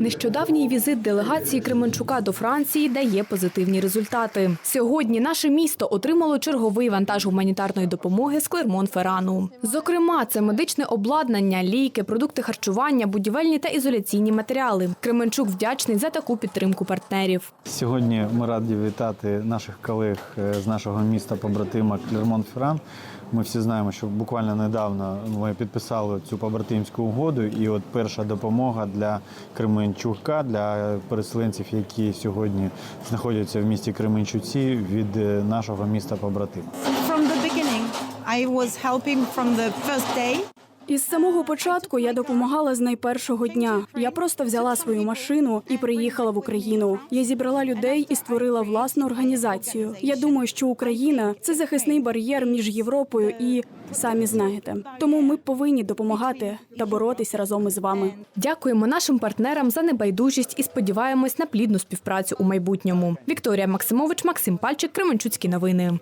Нещодавній візит делегації Кременчука до Франції дає позитивні результати. Сьогодні наше місто отримало черговий вантаж гуманітарної допомоги з Клермон-Ферану. Зокрема, це медичне обладнання, ліки, продукти харчування, будівельні та ізоляційні матеріали. Кременчук вдячний за таку підтримку партнерів. Сьогодні ми раді вітати наших колег е, з нашого міста побратима Клермон-Ферран. Ми всі знаємо, що буквально недавно ми підписали цю побратимську угоду, і от перша допомога для Кременчука, для переселенців, які сьогодні знаходяться в місті Кременчуці від е, нашого міста побратима. From the beginning, I was helping from the first day. Із самого початку я допомагала з найпершого дня. Я просто взяла свою машину і приїхала в Україну. Я зібрала людей і створила власну організацію. Я думаю, що Україна це захисний бар'єр між Європою і самі знаєте. Тому ми повинні допомагати та боротися разом із вами. Дякуємо нашим партнерам за небайдужість і сподіваємось на плідну співпрацю у майбутньому. Вікторія Максимович, Максим Пальчик, Кременчуцькі новини.